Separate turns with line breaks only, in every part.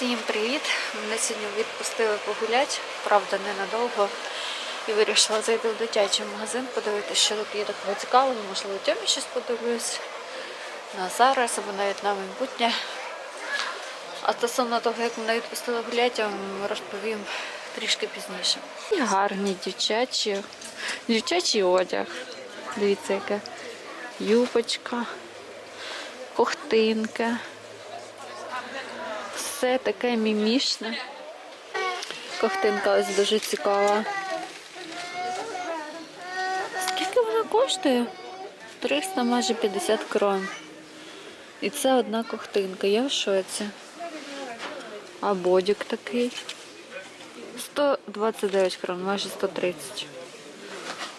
Всім привіт! Мене сьогодні відпустили погуляти, правда, ненадовго. І вирішила зайти в дитячий магазин, подивитися, що тут є такого цікавого, можливо, Тьомі щось подивлюсь на зараз або навіть на майбутнє. А стосовно того, як мене відпустили гуляти, я вам розповім трішки пізніше. І гарні дівчачі, дівчачий одяг. Дивіться, яка юбочка, ковтинка. Все таке мімішне. Ковтинка ось дуже цікава. Скільки вона коштує? 300 майже 50 крон. І це одна ковтинка. Я в шоці. А бодік такий. 129 крон, майже 130.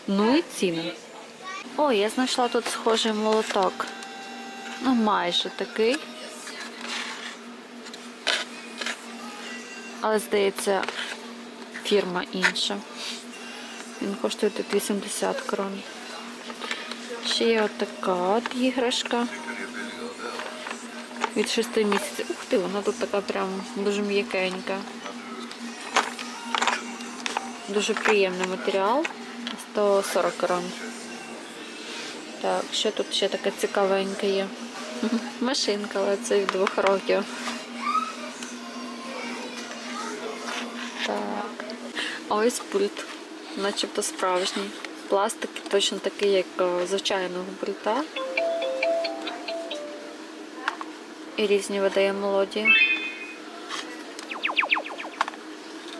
Ну і ціни. О, я знайшла тут схожий молоток. Ну, майже такий. Але здається, фірма інша. Він коштує тут 80 крон. Ще є отака от іграшка. Від 6 місяців. Ух ти, вона тут така прям дуже м'якенька. Дуже приємний матеріал. 140 крон. Так, що тут ще таке цікавеньке є? Машинка, але це від двох років. Ось пульт, начебто справжній. Пластик точно такий, як е, звичайного пульта. І різні видає мелодії.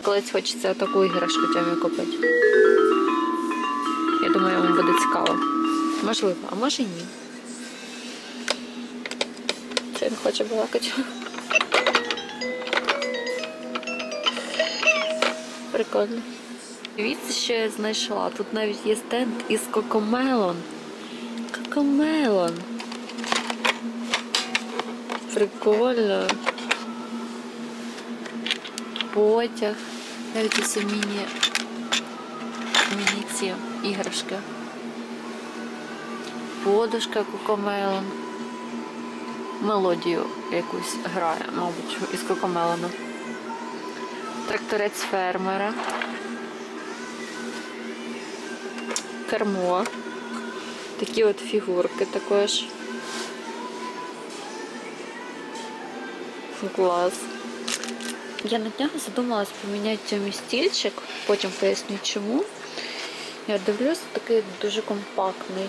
Колись хочеться таку іграшку тямі купити. Я думаю, вам буде цікаво. Можливо, а може і ні. Чи він хоче балакати? Прикольно. Дивіться, що я знайшла. Тут навіть є стенд із кокомелон. Кокомелон. Прикольно. Потяг. Навіть ось міні. Міні ці іграшки. Подушка кокомелон. Мелодію якусь грає, мабуть, із кокомелону. Тракторець фермера. Кермо. Такі от фігурки також. Клас. Я на днях задумалась поміняти цьому стільчик, потім поясню чому. Я дивлюсь, такий дуже компактний.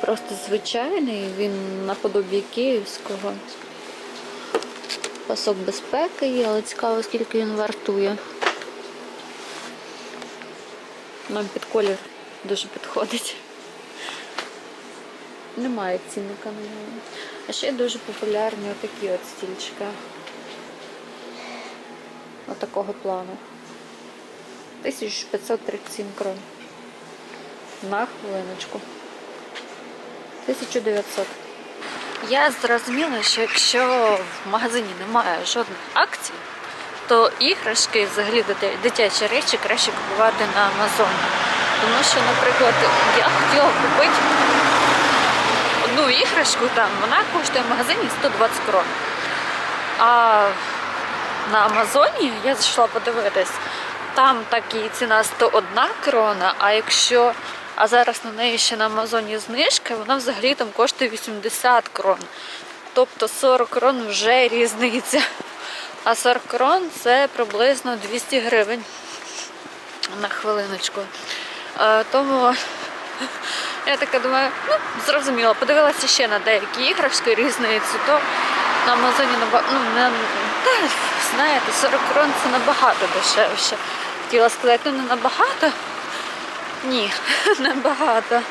Просто звичайний, він наподобі київського. Пасок безпеки є, але цікаво, скільки він вартує. Нам під колір дуже підходить. Немає цінника на нього. А ще дуже популярні отакі от стільчики. Отакого плану. 1537 крон. На хвилиночку. 1900. Я зрозуміла, що якщо в магазині немає жодних акцій, то іграшки, взагалі дитячі речі краще купувати на Амазоні. Тому що, наприклад, я хотіла купити одну іграшку, там вона коштує в магазині 120 крон. А на Амазоні я зайшла подивитись, там так і ціна 101 крона, а якщо а зараз на неї ще на Амазоні знижка, вона взагалі там коштує 80 крон. Тобто 40 крон вже різниця. А 40 крон це приблизно 200 гривень на хвилиночку. Е, тому я така думаю, ну, зрозуміло, подивилася ще на деякі іграшки різниці, то на Амазоні набагато, ну, не, та, знаєте, 40 крон це набагато дешевше. Хотіла сказати, ну не набагато. Ні, небагато.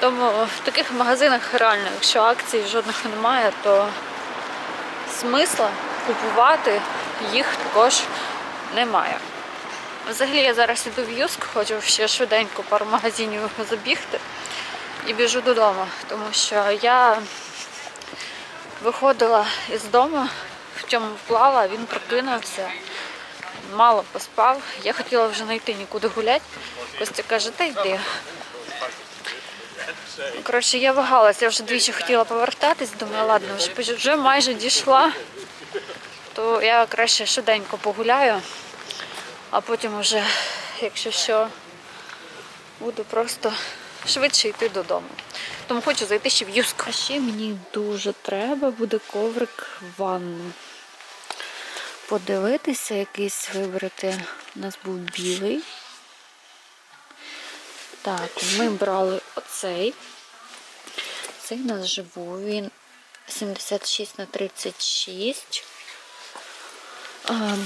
Тому в таких магазинах реально, якщо акцій жодних немає, то смисла купувати їх також немає. Взагалі я зараз іду в Юск, хочу ще швиденько пару магазинів забігти і біжу додому, тому що я виходила із дому, в чому вклала, він прокинувся, мало поспав. Я хотіла вже не йти нікуди гуляти. Костя каже, та йди. Коротше, я вагалася, я вже двічі хотіла повертатись, думаю, ладно, вже, вже майже дійшла, то я краще швиденько погуляю, а потім вже, якщо що, буду просто швидше йти додому. Тому хочу зайти ще в юску. А ще мені дуже треба буде коврик в ванну. Подивитися, якийсь вибрати. У нас був білий. Так, ми брали оцей. Цей у нас живу. Він 76 на 36.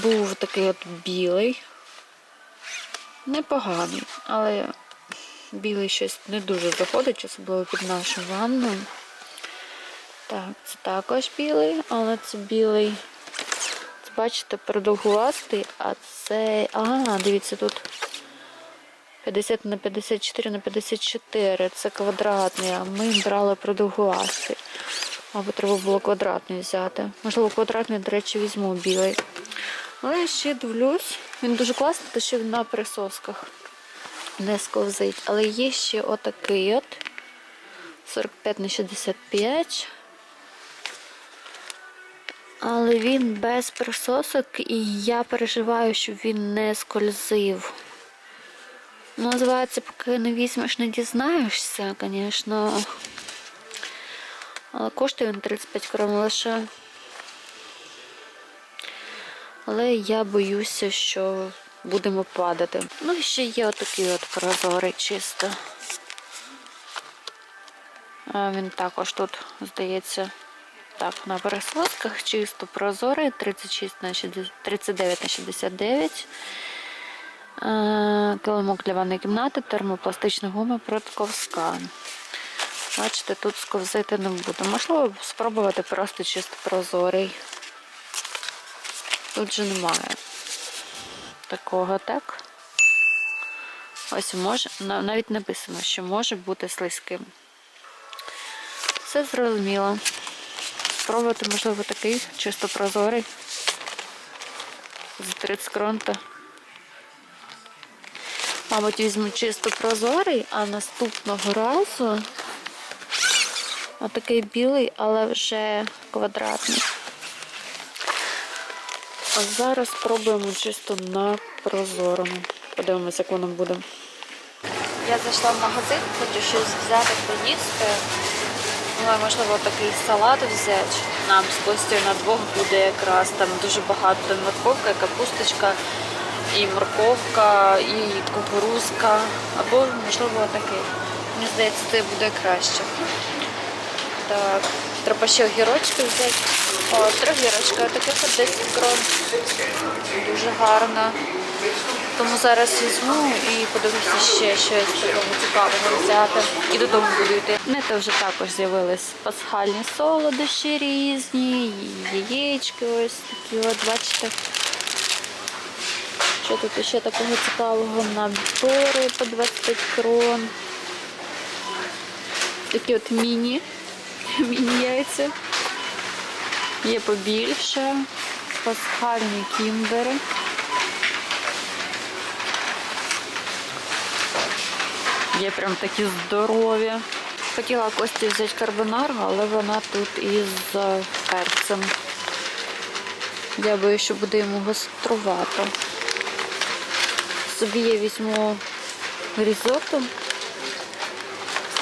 Був такий от білий. Непоганий, але білий щось не дуже заходить, особливо під нашу ванну. Так, це також білий, але це білий. Бачите, продовгувастий, а це. А, дивіться, тут 50 на 54 на 54. Це квадратний, а ми брали продовгувастий. Мабуть, треба було квадратний взяти. Можливо, квадратний, до речі, візьму білий. Але я ще дивлюсь. Він дуже класний, тому що він на присосках не сковзить. Але є ще отакий от 45 на 65. Але він без присосок, і я переживаю, щоб він не скользив. Ну, Називається, поки не візьмеш, не дізнаєшся, звісно. Але коштує він 35 крон лише. Але я боюся, що будемо падати. Ну і ще є отакий от прозорий чисто. А він також тут, здається, так, на пересладках чисто прозорий, 36 на 60, 39 на 69. Е, Килимок для ванної кімнати, термопластична гума протковська. Бачите, тут сковзити не буду. Можливо, спробувати просто чисто прозорий. Тут же немає такого, так? Ось може, навіть написано, що може бути слизьким. Все зрозуміло. Спробувати, можливо, такий чисто прозорий. За 30 кронта. Мабуть, візьму чисто прозорий, а наступного разу отакий білий, але вже квадратний. А зараз спробуємо чисто на прозорому. Подивимося, як воно буде. Я зайшла в магазин, хочу щось взяти поїсти. Думаю, можливо, такий салат взяти. Нам з Костю на двох буде якраз там дуже багато морковка, капусточка, і морковка, і кукурузка. Або, можливо, такий. Мені здається, це буде краще. Так, треба ще огірочки взяти. О, три огірочка, таких от 10 крон. Дуже гарно. Тому зараз візьму і подивлюся ще щось такого цікавого взяти. І додому буду йти. Не то вже також з'явились пасхальні солодощі різні, яєчки ось такі от, бачите. Що тут ще такого цікавого? Набори по 25 крон. Такі от міні. Міні-яйця. Є побільше. Пасхальні кімбери. Є прям такі здорові. Хотіла Кості взяти карбонару, але вона тут із е, перцем. Я боюсь, що буде йому гострувато. Собі я візьму різотто,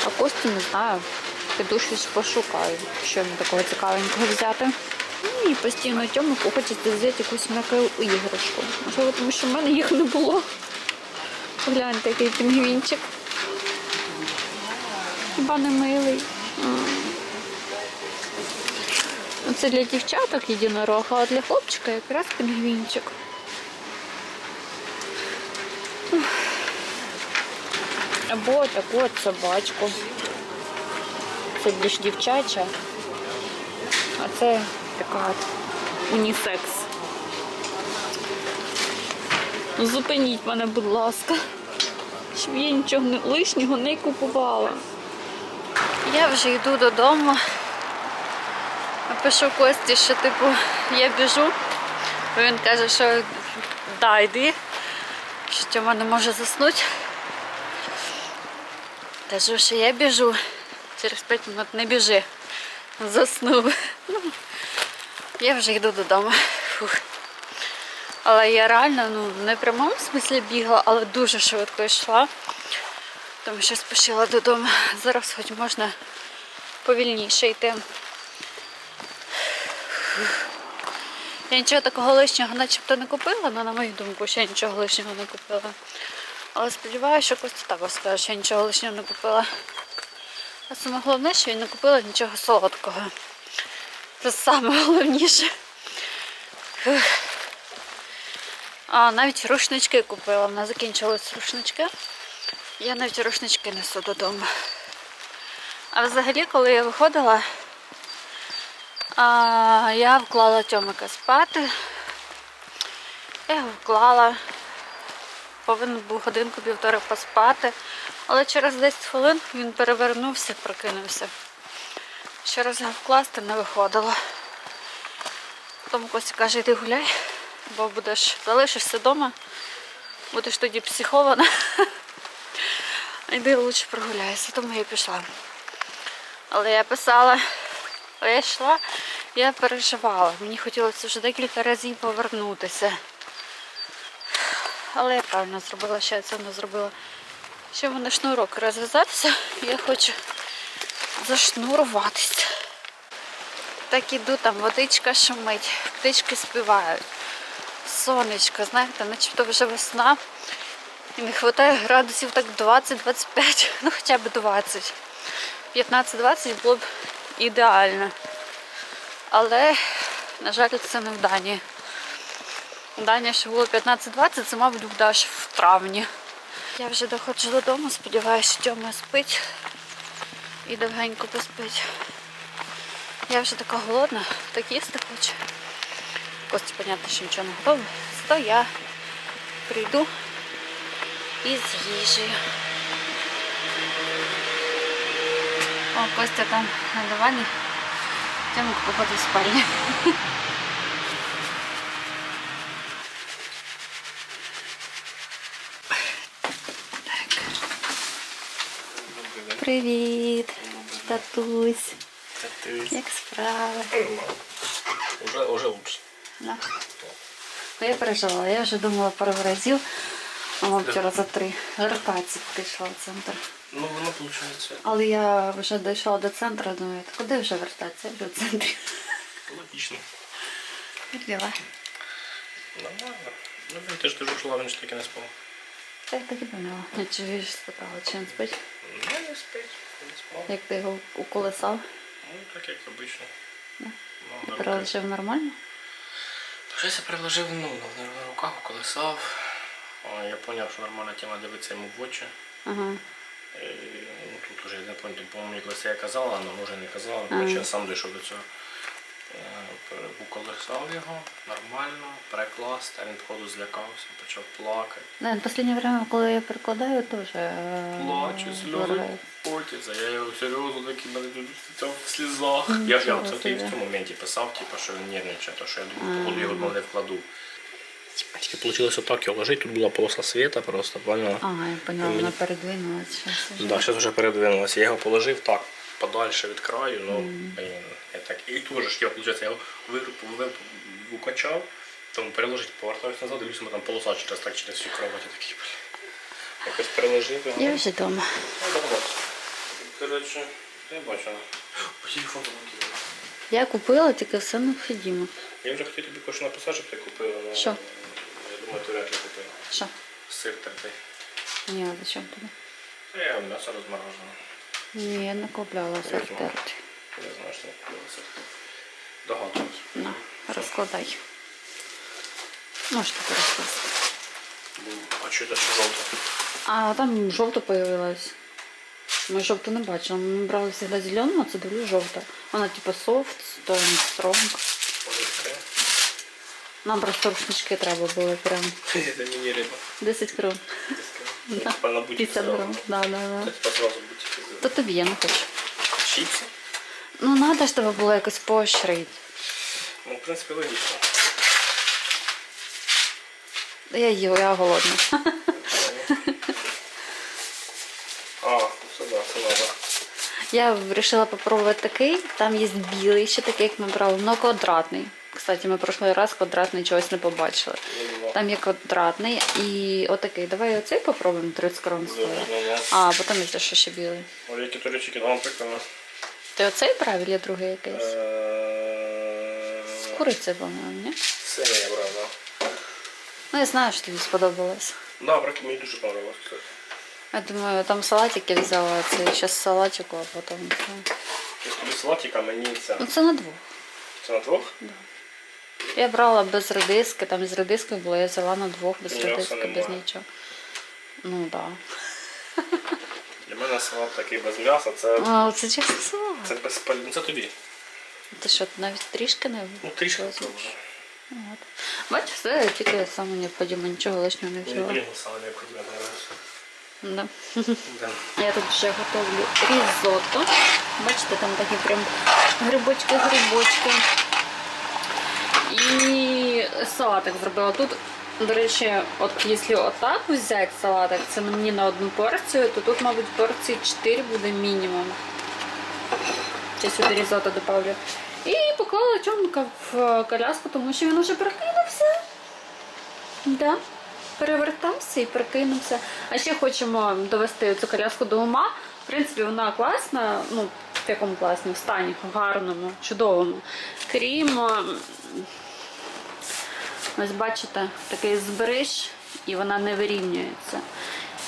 а Кості не знаю. Піду щось пошукаю, що мені такого цікавенького взяти. Ну, І постійно тьомику хочеться взяти якусь м'яку іграшку. Можливо, тому що в мене їх не було. Погляньте, який пінгвінчик. Хіба не милий. Ну, Це для дівчаток єдинорог, а для хлопчика якраз пінгвінчик. Або таку от собачку. Це більш дівчача, а це така от унісекс. Зупиніть мене, будь ласка, щоб я нічого лишнього не купувала. Я вже йду додому. Пишу Кості, що типу я біжу. Він каже, що да, йди, що Тьома не може заснути. Кажу, що я біжу. Через 5 минут не біжи. Заснув. Ну, я вже йду додому. Фух. Але я реально ну, не в прямому смислі бігла, але дуже швидко йшла. Тому що спішила додому. Зараз хоч можна повільніше йти. Я нічого такого лишнього начебто не купила, але на мою думку, ще нічого лишнього не купила. Але сподіваюся, що Костя також скаже, що я нічого лишнього не купила. А саме головне, що я не купила нічого солодкого. Це саме головніше. А навіть рушнички купила. В нас закінчились рушнички. Я навіть рушнички несу додому. А взагалі, коли я виходила, а, я вклала Тьомика спати. Я його вклала. Повинен був годинку-півтори поспати. Але через 10 хвилин він перевернувся, прокинувся. Ще раз його вкласти не виходило. Тому Костя каже, йди гуляй, бо будеш залишишся вдома, будеш тоді психована. Йди лучше прогуляйся, тому я пішла. Але я писала, я йшла, я переживала. Мені хотілося вже декілька разів повернутися. Але я правильно зробила, що я це не зробила. Ще в мене шнурок розв'язався, я хочу зашнуруватися. Так іду, там водичка шумить, птички співають. Сонечко, знаєте, начебто вже весна. Не вистачає градусів так 20-25, ну хоча б 20. 15-20 було б ідеально. Але, на жаль, це не в Данії. У Данії ще було 15-20, це, мабуть, буде аж в травні. Я вже доходжу додому, сподіваюся, що Тьома спить і довгенько поспить. Я вже така голодна, так їсти хочу. Костя, понятно, що нічого не готовий. Зато я прийду із їжею. О, Костя там на дивані. Тьомик походить в спальні. Привіт, татусь. Як справи?
Уже, уже лучше.
Да. Ну, Я переживала, я вже думала пару разів. Мама вчора за три ротації прийшла в центр.
Ну, воно виходить
Але я вже дійшла до центру, думаю, «Та куди вже вертатися? Я вже в центрі.
логічно.
Як діла?
Нормально. Ну, він теж дуже жила, він ж таки не спав.
Та я так і думала. Я чуєш, спитала, чи він спить.
Ну, не спить, не спав.
Як ти його уколесав?
Ну, так як обично.
Да.
Ну, на руки.
Нормально?
Щось я переложив, ну, на, руках колесав. Я зрозумів, що нормальна тема дивитися йому в очі.
Ага.
І, ну, тут уже, я не пам'ятаю, по-моєму, якось я казала, але може не казала.
Ага.
Я сам дійшов до цього. Е, Уколесав його нормально, перекласти, а він походу злякався, почав плакати.
Да, в останнє время, коли я перекладаю, теж е,
Плаче, сльози потяться. Я його серйозно такий мене там в слізах. Я, я це в цьому моменті писав, типу, що він нервничає, то що я думаю, походу його не вкладу. Тільки вийшло так, його лежить, тут була полоса світа просто, поняла?
Ага, я поняла, вона передвинулася.
Да, зараз вже передвинулася. Я його положив так, подальше від краю, ну, блін, я так. І теж ж я, виходить, я його виру- ви- укачав, тому переложить, повертаюся назад, дивлюся, там полоса через так через всю кровать, я такий, блін. Якось переложив.
Я вже вдома.
Ну, добре. Коротше, я бачу. Телефон заблокував.
Я купила тільки все необхідне.
Я вже хотів тобі кое-що написати, щоб ти купила. але
Що?
Ли купила.
Що?
Сир тертий.
Ні, а зачем тобі?
Я м'ясо розморожене.
Ні, я не купляла сортерти.
Я знаю, що не купила сир. Догадуюсь.
На, розкладай. Можеш тут розкласти.
Ну, А що це ще?
А там жовто появилась. Ми жовту не бачили. Ми брали завжди зелену, а це дивлю жовта. Вона типу софт, то стронг. Нам просто рушнички треба було прям
Це мені риба.
10 крон.
Ну, типа
50
сразу.
грам. Да, да, да.
Це сразу бутики.
То тобі я не хочу.
Чіпси?
Ну, треба ж тебе було якось поощрити.
Ну, в принципі, логічно.
Я їла, я голодна.
А, ну це да.
Я вирішила попробувати такий. Там є білий, ще такий, як ми брали, але квадратний. Кстати, ми прошлий раз квадратний чогось не побачили. Там є квадратний і отакий. Давай оцей попробуємо 30 крон стоїть. А, потім є ще ще білий.
Які туречики, вам прикольно.
Ти оцей брав, чи другий якийсь?
Е,
Куриця, по-моєму, ні?
Синий я брав, да.
Ну, я знаю, що тобі сподобалось.
Да, прикольно, мені дуже понравилось, кстати.
Я думаю, там салатик я взяла, це зараз салатику, а потім.
Тобі салатик, а мені це.
Ну, це на двох.
Це на двох?
Я брала без редиски, там з редискою було, я взяла на двох без
М'яса
редиски, без
немає.
нічого. Ну так.
Для мене салат такий без м'яса, це,
Да. А, це чесно салат.
це безпально. Це тобі.
Ти що, навіть трішки не
Ну, трішки
візьмеш?
пробую.
Ну, от. Бачиш, все, тільки саме необхідно, нічого лишнього не взяла.
блін сало необхідно.
Да.
Да.
Я тут вже готовлю різотто. Бачите, там такі прям грибочки-грибочки. І салатик зробила. Тут, до речі, от якщо отак взяти салатик, це мені на одну порцію, то тут, мабуть, порції 4 буде мінімум. Ще сюди різотто добавлю. І поклала чомка в коляску, тому що він уже прокинувся. Да. Перевертався і прокинувся. А ще хочемо довести цю коляску до ума. В принципі, вона класна, ну, в якому класні, в стані, гарному, чудовому. Крім, ось бачите, такий збериж, і вона не вирівнюється.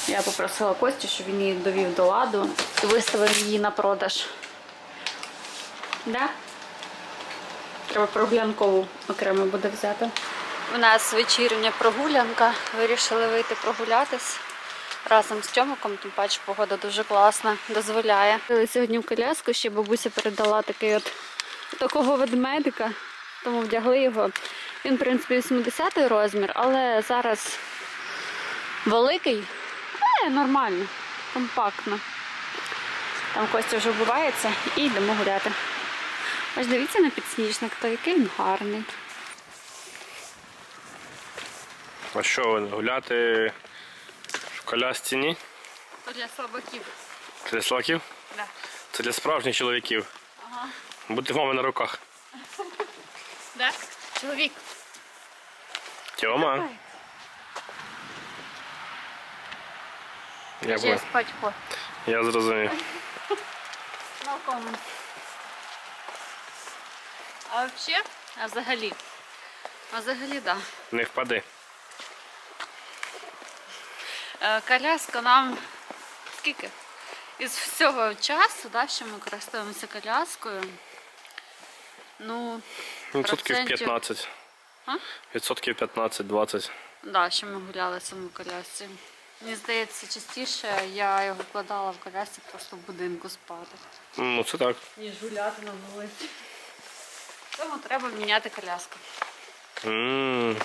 Я попросила Костю, щоб він її довів до ладу і виставив її на продаж. Да? Треба прогулянкову окремо буде взяти. У нас вечірня прогулянка. Вирішили вийти прогулятись разом з Тьомиком, тим паче погода дуже класна, дозволяє. Сьогодні в коляску ще бабуся передала такий от такого ведмедика, тому вдягли його. Він, в принципі, 80 розмір, але зараз великий, але нормально, компактно. Там Костя вже вбивається і йдемо гуляти. Ось дивіться на підсніжник, то який він гарний.
А що ви гуляти в колясці ні?
Це Для слабаків.
Це для слаків?
Да.
Це для справжніх чоловіків.
Ага.
Будьте в мами на руках.
Да? Чоловік.
Тьома. Я,
спать по.
я зрозумів.
No comment. А взагалі? А взагалі? А взагалі, да.
Не впади.
Е, Коляска нам скільки? Із всього часу, да, що ми користуємося коляскою. Ну,
Відсотків
Процентів.
15.
А?
Відсотків 15-20.
да, ще ми гуляли саме в колясці. Мені здається, частіше я його вкладала в колясці просто в будинку спати.
Ну це так.
ніж гуляти на вулиці. Тому треба міняти коляску.
м